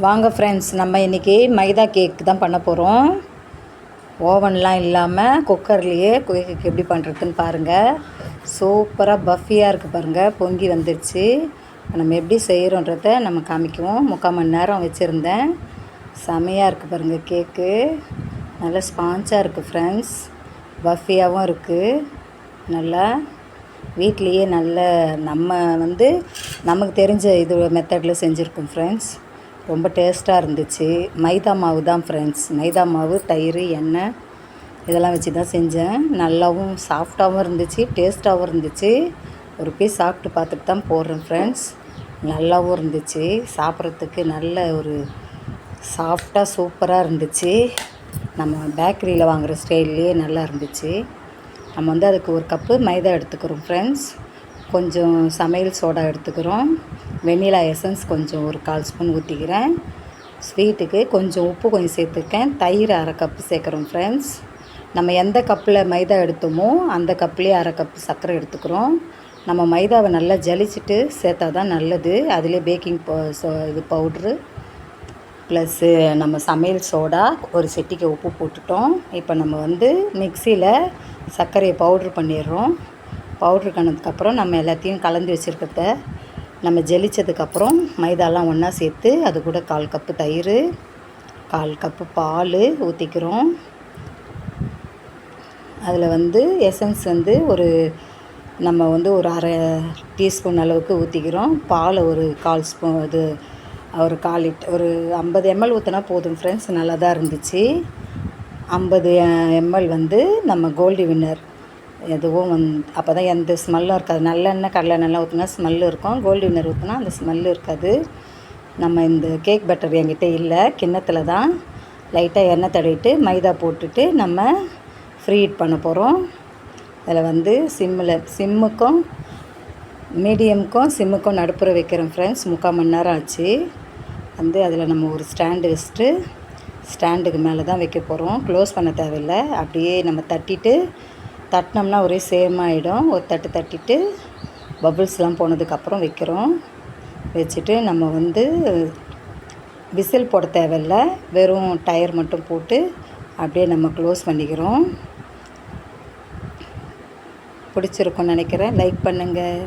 வாங்க ஃப்ரெண்ட்ஸ் நம்ம இன்றைக்கி மைதா கேக் தான் பண்ண போகிறோம் ஓவன்லாம் இல்லாமல் குக்கர்லேயே கேக்கு எப்படி பண்ணுறதுன்னு பாருங்கள் சூப்பராக பஃபியாக இருக்குது பாருங்கள் பொங்கி வந்துடுச்சு நம்ம எப்படி செய்கிறோன்றத நம்ம காமிக்குவோம். முக்கால் மணி நேரம் வச்சுருந்தேன். செமையாக இருக்குது பாருங்கள் கேக்கு நல்லா ஸ்பான்ச்சாக இருக்குது ஃப்ரெண்ட்ஸ் பஃபியாகவும் இருக்குது நல்லா வீட்லேயே நல்ல நம்ம வந்து நமக்கு தெரிஞ்ச இது மெத்தடில் செஞ்சுருக்கோம் ஃப்ரெண்ட்ஸ் ரொம்ப டேஸ்ட்டாக இருந்துச்சு. மைதா மாவு தான் ஃப்ரெண்ட்ஸ் மைதா மாவு தயிர் எண்ணெய் இதெல்லாம் வச்சு தான் செஞ்சேன். நல்லாவும் சாஃப்டாகவும் இருந்துச்சு டேஸ்ட்டாகவும் இருந்துச்சு. ஒரு பீஸ் சாப்பிட்டு பார்த்துட்டு தான் போடுறேன் ஃப்ரெண்ட்ஸ் நல்லாவும் இருந்துச்சு. சாப்பிட்றதுக்கு நல்ல ஒரு சாஃப்டாக சூப்பராக இருந்துச்சு. நம்ம பேக்கரியில் வாங்குகிற ஸ்டைல்லையே நல்லா இருந்துச்சு. நம்ம வந்து அதுக்கு ஒரு கப்பு மைதா எடுத்துக்கிறோம் ஃப்ரெண்ட்ஸ் கொஞ்சம் சமையல் சோடா எடுத்துக்கிறோம். வெண்ணிலா எசன்ஸ் கொஞ்சம் ஒரு கால் ஸ்பூன் ஊற்றிக்கிறேன் ஸ்வீட்டுக்கு கொஞ்சம் உப்பு கொஞ்சம் சேர்த்துருக்கேன். தயிர் அரை கப்பு சேர்க்குறோம் ஃப்ரெண்ட்ஸ் நம்ம எந்த கப்பில் மைதா எடுத்தோமோ அந்த கப்லேயே அரை கப்பு சர்க்கரை எடுத்துக்கிறோம். நம்ம மைதாவை நல்லா ஜலிச்சுட்டு சேர்த்தா தான் நல்லது அதிலே பேக்கிங் இது பவுட்ரு ப்ளஸ்ஸு நம்ம சமையல் சோடா ஒரு செட்டிக்கு உப்பு போட்டுட்டோம். இப்போ நம்ம வந்து மிக்சியில் சர்க்கரையை பவுட்ரு பண்ணிடுறோம். பவுட்ரு பண்ணதுக்கப்புறம் நம்ம எல்லாத்தையும் கலந்து வச்சுருக்கிறத நம்ம ஜெலிச்சதுக்கப்புறம் மைதாலாம் ஒன்றா சேர்த்து அது கூட கால் கப்பு தயிர் கால் கப்பு பால் ஊற்றிக்கிறோம் அதில் வந்து எசன்ஸ் வந்து ஒரு நம்ம வந்து ஒரு அரை டீஸ்பூன் அளவுக்கு ஊற்றிக்கிறோம் பாலை ஒரு கால் ஸ்பூன் இது ஒரு கால் லிட் ஒரு ஐம்பது எம்எல் ஊற்றினா போதும் ஃப்ரெண்ட்ஸ் நல்லா தான் இருந்துச்சு. ஐம்பது எம்எல் வந்து நம்ம கோல்டு வின்னர் எதுவும் வந் அப்போ தான் எந்த ஸ்மெல்லும் இருக்காது. நல்லெண்ணெய் கடலெண்ணெய்லாம் ஊற்றினா ஸ்மெல்லு இருக்கும். கோல்டு வினர் ஊற்றினா அந்த ஸ்மெல்லு இருக்காது. நம்ம இந்த கேக் பட்டர் என்கிட்ட இல்லை. கிண்ணத்தில் தான் லைட்டாக எண்ணெய் தடவிட்டு மைதா போட்டுட்டு நம்ம ஃப்ரீ ஹீட் பண்ண போகிறோம் அதில் வந்து சிம்மில் சிம்முக்கும் மீடியமுக்கும் சிம்முக்கும் நடுப்புற வைக்கிறோம் ஃப்ரெண்ட்ஸ் முக்கால் மணி நேரம் ஆச்சு. வந்து அதில் நம்ம ஒரு ஸ்டாண்டு வச்சுட்டு ஸ்டாண்டுக்கு மேலே தான் வைக்க போகிறோம் க்ளோஸ் பண்ண தேவையில்லை. அப்படியே நம்ம தட்டிட்டு தட்டினோம்னா ஒரே சேம் ஆகிடும் ஒரு தட்டு தட்டிட்டு பபுள்ஸ்லாம் போனதுக்கப்புறம் வைக்கிறோம். வச்சுட்டு நம்ம வந்து விசில் போட தேவையில்ல. வெறும் டயர் மட்டும் போட்டு அப்படியே நம்ம க்ளோஸ் பண்ணிக்கிறோம். பிடிச்சிருக்கும்னு நினைக்கிறேன். லைக் பண்ணுங்கள்